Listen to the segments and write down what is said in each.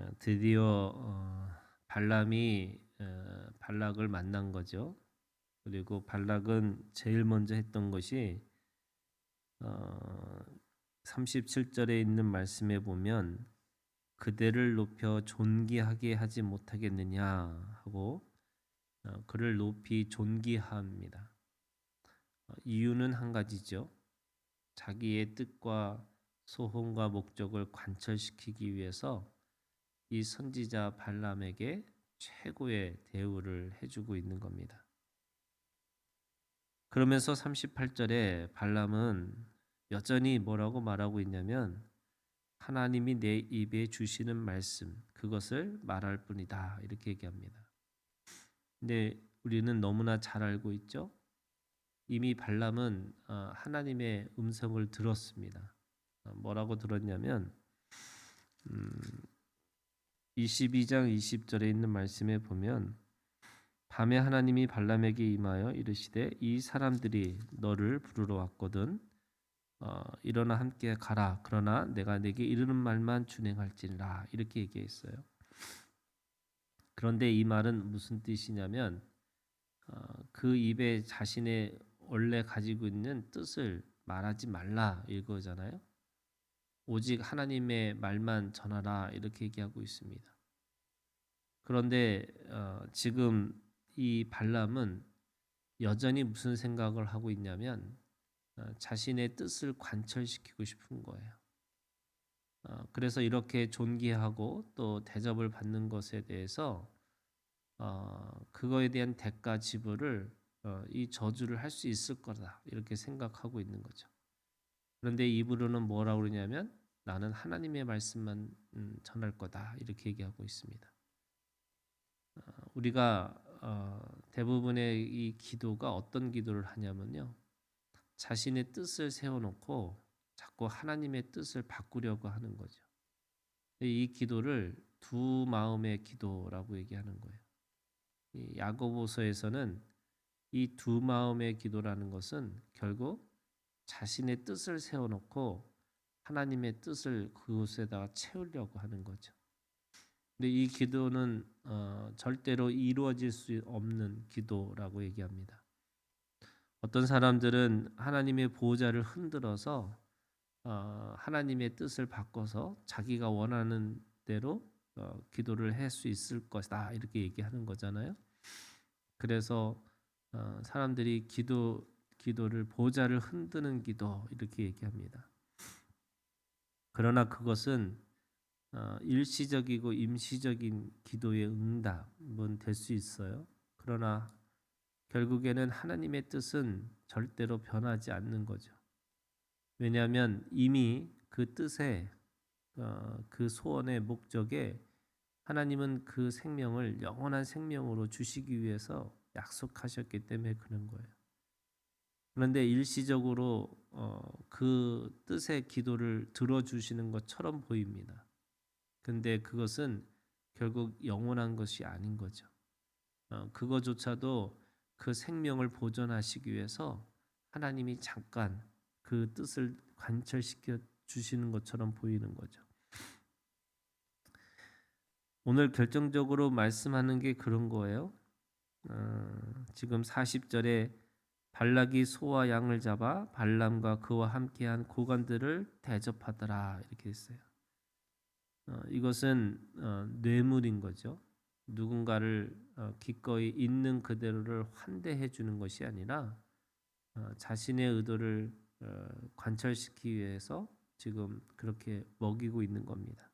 어, 드디어 어, 발람이 어, 발락을 만난 거죠. 그리고 발락은 제일 먼저 했던 것이 어, 37절에 있는 말씀에 보면 그대를 높여 존귀하게 하지 못하겠느냐 하고 어, 그를 높이 존귀합니다. 어, 이유는 한 가지죠. 자기의 뜻과 소원과 목적을 관철시키기 위해서 이 선지자 발람에게 최고의 대우를 해주고 있는 겁니다. 그러면서 38절에 발람은 여전히 뭐라고 말하고 있냐면 하나님이 내 입에 주시는 말씀 그것을 말할 뿐이다 이렇게 얘기합니다. 근데 우리는 너무나 잘 알고 있죠. 이미 발람은 어, 하나님의 음성을 들었습니다. 어, 뭐라고 들었냐면 음, 22장 20절에 있는 말씀에 보면 밤에 하나님이 발람에게 임하여 이르시되 이 사람들이 너를 부르러 왔거든 어, 일어나 함께 가라 그러나 내가 내게 이르는 말만 준행할지니라 이렇게 얘기했어요. 그런데 이 말은 무슨 뜻이냐면 어, 그 입에 자신의 원래 가지고 있는 뜻을 말하지 말라 이거잖아요. 오직 하나님의 말만 전하라 이렇게 얘기하고 있습니다. 그런데 어, 지금 이 발람은 여전히 무슨 생각을 하고 있냐면 어, 자신의 뜻을 관철시키고 싶은 거예요. 어, 그래서 이렇게 존귀하고 또 대접을 받는 것에 대해서 어, 그거에 대한 대가 지불을 어, 이 저주를 할 수 있을 거다 이렇게 생각하고 있는 거죠. 그런데 이브로는 뭐라고 그러냐면 나는 하나님의 말씀만 음, 전할 거다 이렇게 얘기하고 있습니다. 어, 우리가 어, 대부분의 이 기도가 어떤 기도를 하냐면요. 자신의 뜻을 세워놓고 자꾸 하나님의 뜻을 바꾸려고 하는 거죠. 이 기도를 두 마음의 기도라고 얘기하는 거예요. 이 야고보서에서는 이 두 마음의 기도라는 것은 결국 자신의 뜻을 세워놓고 하나님의 뜻을 그곳에다가 채우려고 하는 거죠. 근데 이 기도는 어, 절대로 이루어질 수 없는 기도라고 얘기합니다. 어떤 사람들은 하나님의 보호자를 흔들어서 어, 하나님의 뜻을 바꿔서 자기가 원하는 대로 어, 기도를 할 수 있을 것이다 이렇게 얘기하는 거잖아요. 그래서 어, 사람들이 기도 기도를 보호자를 흔드는 기도 이렇게 얘기합니다. 그러나 그것은 어, 일시적이고 임시적인 기도의 응답은 될 수 있어요. 그러나 결국에는 하나님의 뜻은 절대로 변하지 않는 거죠. 왜냐하면 이미 그 뜻에 어, 그 소원의 목적에 하나님은 그 생명을 영원한 생명으로 주시기 위해서 약속하셨기 때문에 그런 거예요. 그런데 일시적으로 어, 그 뜻의 기도를 들어주시는 것처럼 보입니다. 근데 그것은 결국 영원한 것이 아닌 거죠. 어, 그거조차도 그 생명을 보존하시기 위해서 하나님이 잠깐 그 뜻을 관철시켜 주시는 것처럼 보이는 거죠. 오늘 결정적으로 말씀하는 게 그런 거예요. 어, 지금 40절에 발락이 소와 양을 잡아 발람과 그와 함께한 고관들을 대접하더라 이렇게 했어요. 어, 이것은 어, 뇌물인 거죠. 누군가를 어, 기꺼이 있는 그대로를 환대해 주는 것이 아니라 어, 자신의 의도를 어, 관철시키기 위해서 지금 그렇게 먹이고 있는 겁니다.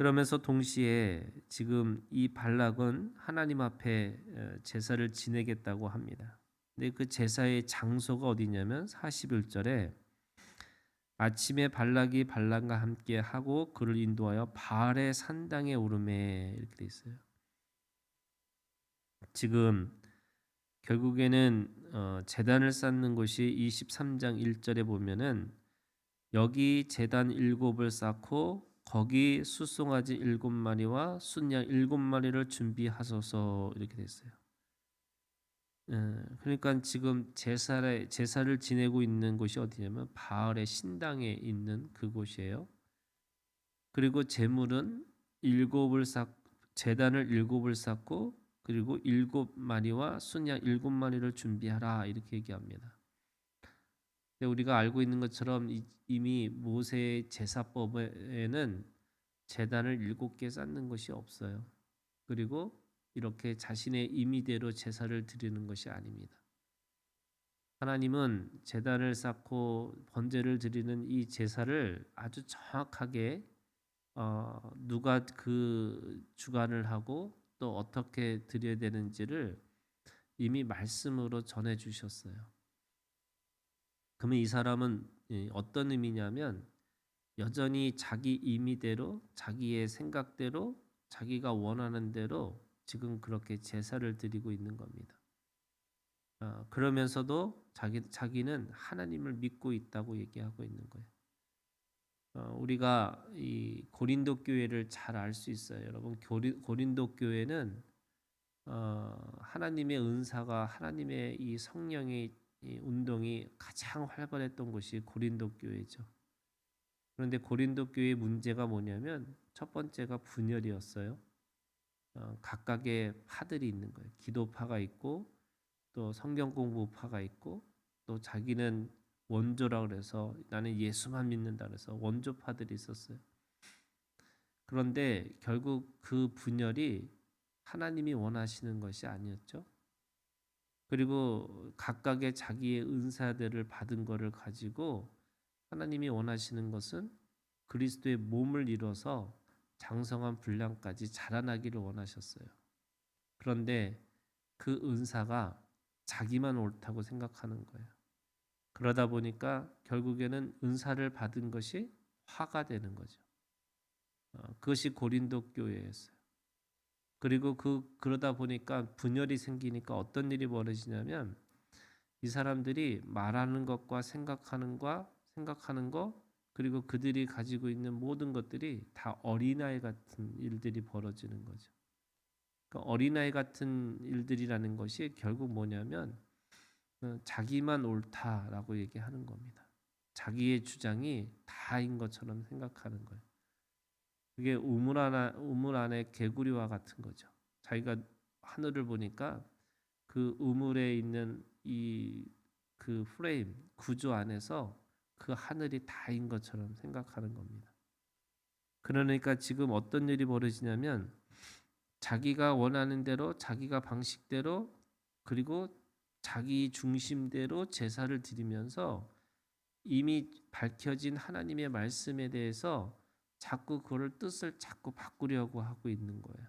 그러면서 동시에 지금 이 발락은 하나님 앞에 어, 제사를 지내겠다고 합니다. 근데 그 제사의 장소가 어디냐면 41절에 아침에 발락이 발람과 함께 하고 그를 인도하여 바알의 산당에 오르매 이렇게 돼 있어요. 지금 결국에는 어, 재단을 쌓는 곳이 23장 1절에 보면은 여기 재단 일곱을 쌓고 거기 수송아지 일곱 마리와 순양 일곱 마리를 준비하소서 이렇게 됐어요. 예, 그러니까 지금 제사를 제사를 지내고 있는 곳이 어디냐면 바알의 신당에 있는 그곳이에요. 그리고 제물은 일곱을 쌓 제단을 일곱을 쌓고 그리고 일곱 마리와 순양 일곱 마리를 준비하라 이렇게 얘기합니다. 우리가 알고 있는 것처럼 이미 모세의 제사법에는 제단을 일곱 개 쌓는 것이 없어요. 그리고 이렇게 자신의 임의대로 제사를 드리는 것이 아닙니다. 하나님은 제단을 쌓고 번제를 드리는 이 제사를 아주 정확하게 어, 누가 그 주관을 하고 또 어떻게 드려야 되는지를 이미 말씀으로 전해 주셨어요. 그러면 이 사람은 어떤 의미냐면 여전히 자기 임의대로 자기의 생각대로 자기가 원하는 대로 지금 그렇게 제사를 드리고 있는 겁니다. 어, 그러면서도 자기 자기는 하나님을 믿고 있다고 얘기하고 있는 거예요. 어, 우리가 이 고린도 교회를 잘 알 수 있어요. 여러분 고린도 교회는 어, 하나님의 은사가 하나님의 이 성령의 이 운동이 가장 활발했던 곳이 고린도 교회죠. 그런데 고린도 교회의 문제가 뭐냐면 첫 번째가 분열이었어요. 어, 각각의 파들이 있는 거예요. 기도파가 있고 또 성경 공부파가 있고 또 자기는 원조라 그래서 나는 예수만 믿는다 그래서 원조파들이 있었어요. 그런데 결국 그 분열이 하나님이 원하시는 것이 아니었죠. 그리고 각각의 자기의 은사들을 받은 것을 가지고 하나님이 원하시는 것은 그리스도의 몸을 이뤄서 장성한 분량까지 자라나기를 원하셨어요. 그런데 그 은사가 자기만 옳다고 생각하는 거예요. 그러다 보니까 결국에는 은사를 받은 것이 화가 되는 거죠. 어, 그것이 고린도 교회였어요. 그리고 그 그러다 보니까 분열이 생기니까 어떤 일이 벌어지냐면 이 사람들이 말하는 것과 생각하는 과 생각하는 것 그리고 그들이 가지고 있는 모든 것들이 다 어린아이 같은 일들이 벌어지는 거죠. 그러니까 어린아이 같은 일들이라는 것이 결국 뭐냐면 어, 자기만 옳다라고 얘기하는 겁니다. 자기의 주장이 다인 것처럼 생각하는 거예요. 그게 우물 안에 우물 안에 개구리와 같은 거죠. 자기가 하늘을 보니까 그 우물에 있는 이 그 프레임 구조 안에서 그 하늘이 다인 것처럼 생각하는 겁니다. 그러니까 지금 어떤 일이 벌어지냐면 자기가 원하는 대로 자기가 방식대로 그리고 자기 중심대로 제사를 드리면서 이미 밝혀진 하나님의 말씀에 대해서 자꾸 그걸 뜻을 자꾸 바꾸려고 하고 있는 거예요.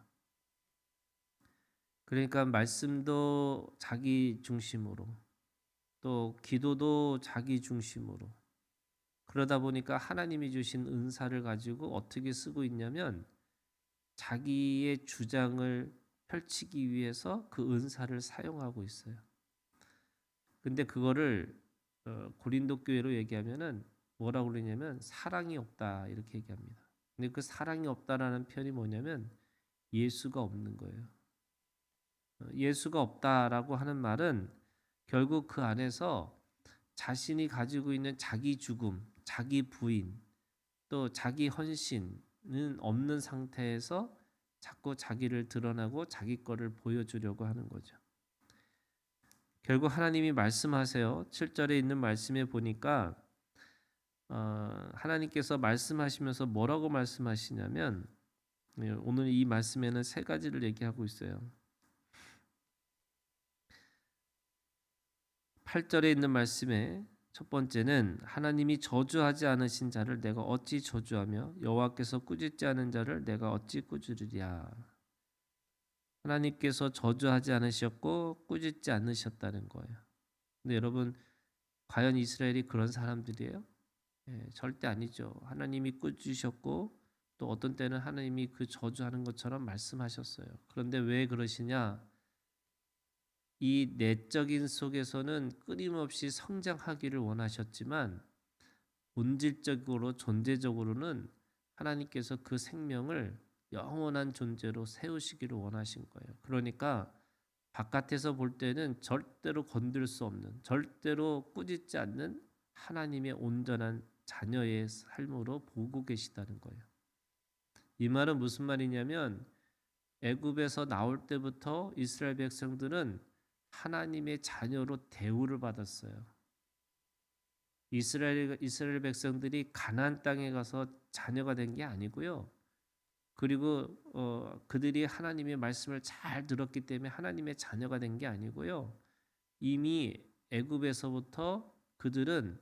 그러니까 말씀도 자기 중심으로 또 기도도 자기 중심으로 그러다 보니까 하나님이 주신 은사를 가지고 어떻게 쓰고 있냐면 자기의 주장을 펼치기 위해서 그 은사를 사용하고 있어요. 근데 그거를 어, 고린도 교회로 얘기하면은 뭐라고 그러냐면 사랑이 없다 이렇게 얘기합니다. 근데 그 사랑이 없다라는 표현이 뭐냐면 예수가 없는 거예요. 어, 예수가 없다라고 하는 말은 결국 그 안에서 자신이 가지고 있는 자기 죽음, 자기 부인, 또 자기 헌신은 없는 상태에서 자꾸 자기를 드러나고 자기 거를 보여주려고 하는 거죠. 결국 하나님이 말씀하세요. 7절에 있는 말씀에 보니까 어, 하나님께서 말씀하시면서 뭐라고 말씀하시냐면 예, 오늘 이 말씀에는 세 가지를 얘기하고 있어요. 8절에 있는 말씀에 첫 번째는 하나님이 저주하지 않으신 자를 내가 어찌 저주하며 여호와께서 꾸짖지 않은 자를 내가 어찌 꾸짖으랴. 하나님께서 저주하지 않으셨고 꾸짖지 않으셨다는 거예요. 근데 여러분 과연 이스라엘이 그런 사람들이에요? 예, 절대 아니죠. 하나님이 꾸짖으셨고 또 어떤 때는 하나님이 그 저주하는 것처럼 말씀하셨어요. 그런데 왜 그러시냐? 이 내적인 속에서는 끊임없이 성장하기를 원하셨지만 본질적으로 존재적으로는 하나님께서 그 생명을 영원한 존재로 세우시기를 원하신 거예요. 그러니까 바깥에서 볼 때는 절대로 건들 수 없는, 절대로 꾸짖지 않는 하나님의 온전한 자녀의 삶으로 보고 계시다는 거예요. 이 말은 무슨 말이냐면 애굽에서 나올 때부터 이스라엘 백성들은 하나님의 자녀로 대우를 받았어요. 이스라엘 이스라엘 백성들이 가나안 땅에 가서 자녀가 된 게 아니고요. 그리고 어, 그들이 하나님의 말씀을 잘 들었기 때문에 하나님의 자녀가 된 게 아니고요. 이미 애굽에서부터 그들은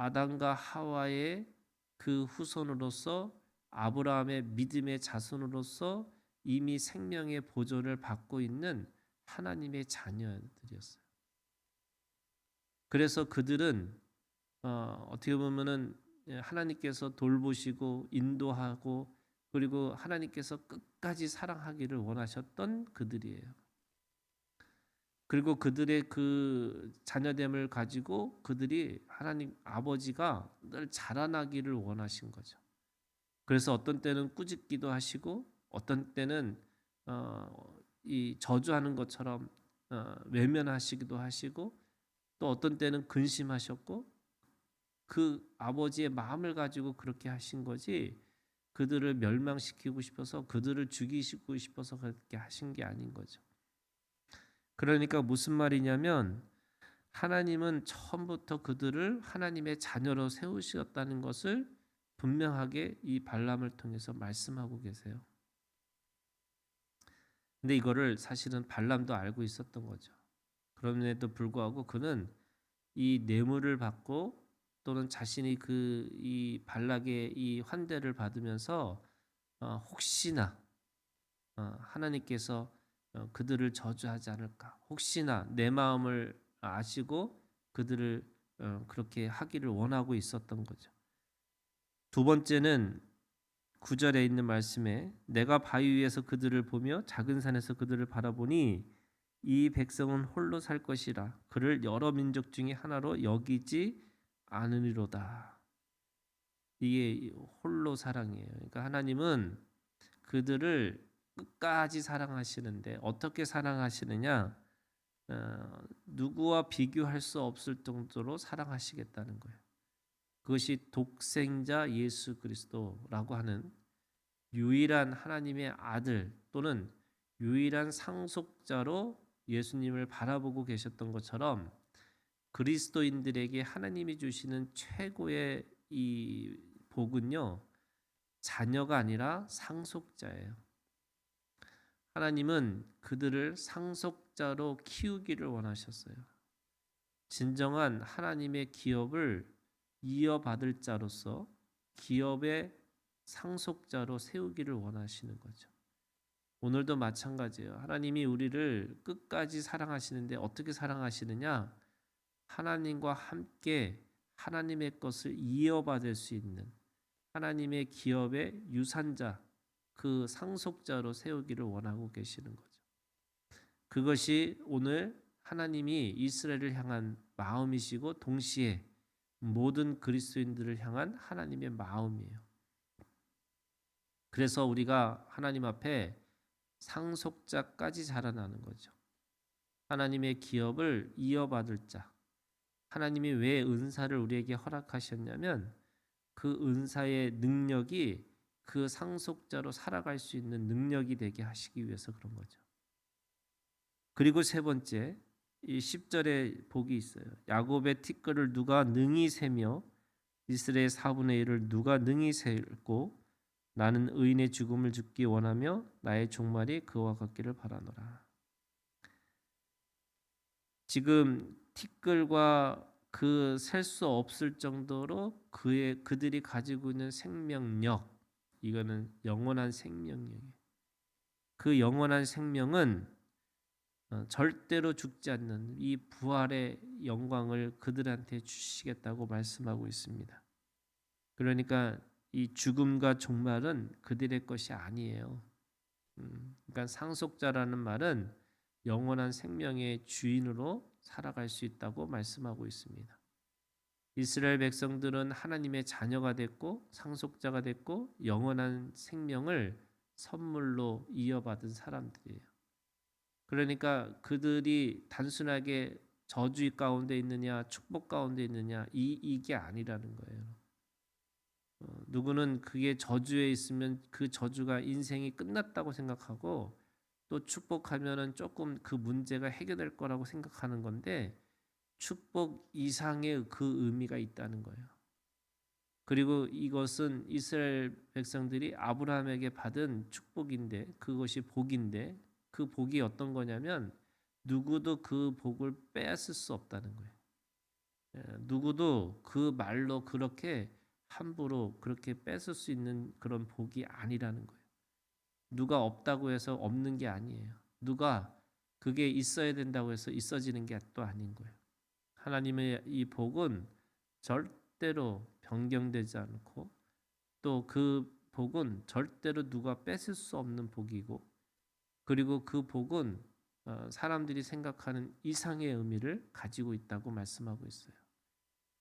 아담과 하와의 그 후손으로서 아브라함의 믿음의 자손으로서 이미 생명의 보존을 받고 있는 하나님의 자녀들이었어요. 그래서 그들은 어, 어떻게 보면은 하나님께서 돌보시고 인도하고 그리고 하나님께서 끝까지 사랑하기를 원하셨던 그들이에요. 그리고 그들의 그 자녀됨을 가지고 그들이 하나님 아버지가 늘 자라나기를 원하신 거죠. 그래서 어떤 때는 꾸짖기도 하시고 어떤 때는 어, 이 저주하는 것처럼 어, 외면하시기도 하시고 또 어떤 때는 근심하셨고 그 아버지의 마음을 가지고 그렇게 하신 거지 그들을 멸망시키고 싶어서 그들을 죽이시고 싶어서 그렇게 하신 게 아닌 거죠. 그러니까 무슨 말이냐면 하나님은 처음부터 그들을 하나님의 자녀로 세우셨다는 것을 분명하게 이 발람을 통해서 말씀하고 계세요. 근데 이거를 사실은 발람도 알고 있었던 거죠. 그럼에도 불구하고 그는 이 뇌물을 받고 또는 자신이 그 이 발락의 이 환대를 받으면서 어, 혹시나 어, 하나님께서 어, 그들을 저주하지 않을까? 혹시나 내 마음을 아시고 그들을 어, 그렇게 하기를 원하고 있었던 거죠. 두 번째는 구절에 있는 말씀에 내가 바위 위에서 그들을 보며 작은 산에서 그들을 바라보니 이 백성은 홀로 살 것이라 그를 여러 민족 중에 하나로 여기지 않으리로다. 이게 홀로 사랑이에요. 그러니까 하나님은 그들을 끝까지 사랑하시는데 어떻게 사랑하시느냐? 어, 누구와 비교할 수 없을 정도로 사랑하시겠다는 거예요. 그것이 독생자 예수 그리스도라고 하는 유일한 하나님의 아들 또는 유일한 상속자로 예수님을 바라보고 계셨던 것처럼 그리스도인들에게 하나님이 주시는 최고의 이 복은요 자녀가 아니라 상속자예요. 하나님은 그들을 상속자로 키우기를 원하셨어요. 진정한 하나님의 기업을 이어받을 자로서 기업의 상속자로 세우기를 원하시는 거죠. 오늘도 마찬가지예요. 하나님이 우리를 끝까지 사랑하시는데 어떻게 사랑하시느냐? 하나님과 함께 하나님의 것을 이어받을 수 있는 하나님의 기업의 유산자, 그 상속자로 세우기를 원하고 계시는 거죠. 그것이 오늘 하나님이 이스라엘을 향한 마음이시고 동시에 모든 그리스도인들을 향한 하나님의 마음이에요. 그래서 우리가 하나님 앞에 상속자까지 자라나는 거죠. 하나님의 기업을 이어받을 자. 하나님이 왜 은사를 우리에게 허락하셨냐면 그 은사의 능력이 그 상속자로 살아갈 수 있는 능력이 되게 하시기 위해서 그런 거죠. 그리고 세 번째 이 10절에 복이 있어요. 야곱의 티끌을 누가 능히 세며 이스라엘 4분의 1을 누가 능히 세고 나는 의인의 죽음을 죽기 원하며 나의 종말이 그와 같기를 바라노라. 지금 티끌과 그 셀 수 없을 정도로 그의 그들이 가지고 있는 생명력 이거는 영원한 생명력이에요. 그 영원한 생명은 어, 절대로 죽지 않는 이 부활의 영광을 그들한테 주시겠다고 말씀하고 있습니다. 그러니까 이 죽음과 종말은 그들의 것이 아니에요. 음, 그러니까 상속자라는 말은 영원한 생명의 주인으로 살아갈 수 있다고 말씀하고 있습니다. 이스라엘 백성들은 하나님의 자녀가 됐고 상속자가 됐고 영원한 생명을 선물로 이어받은 사람들이에요. 그러니까 그들이 단순하게 저주 가운데 있느냐 축복 가운데 있느냐 이 이게 아니라는 거예요. 어, 누구는 그게 저주에 있으면 그 저주가 인생이 끝났다고 생각하고 또 축복하면은 조금 그 문제가 해결될 거라고 생각하는 건데 축복 이상의 그 의미가 있다는 거예요. 그리고 이것은 이스라엘 백성들이 아브라함에게 받은 축복인데 그것이 복인데 그 복이 어떤 거냐면 누구도 그 복을 빼앗을 수 없다는 거예요. 예, 누구도 그 말로 그렇게 함부로 그렇게 뺏을 수 있는 그런 복이 아니라는 거예요. 누가 없다고 해서 없는 게 아니에요. 누가 그게 있어야 된다고 해서 있어지는 게 또 아닌 거예요. 하나님의 이 복은 절대로 변경되지 않고 또 그 복은 절대로 누가 뺏을 수 없는 복이고 그리고 그 복은 어, 사람들이 생각하는 이상의 의미를 가지고 있다고 말씀하고 있어요.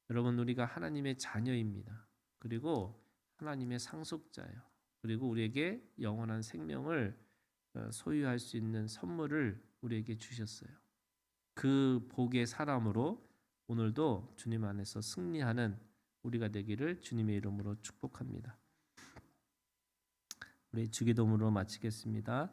여러분 우리가 하나님의 자녀입니다. 그리고 하나님의 상속자예요. 그리고 우리에게 영원한 생명을 어, 소유할 수 있는 선물을 우리에게 주셨어요. 그 복의 사람으로 오늘도 주님 안에서 승리하는 우리가 되기를 주님의 이름으로 축복합니다. 우리 주기도문으로 마치겠습니다.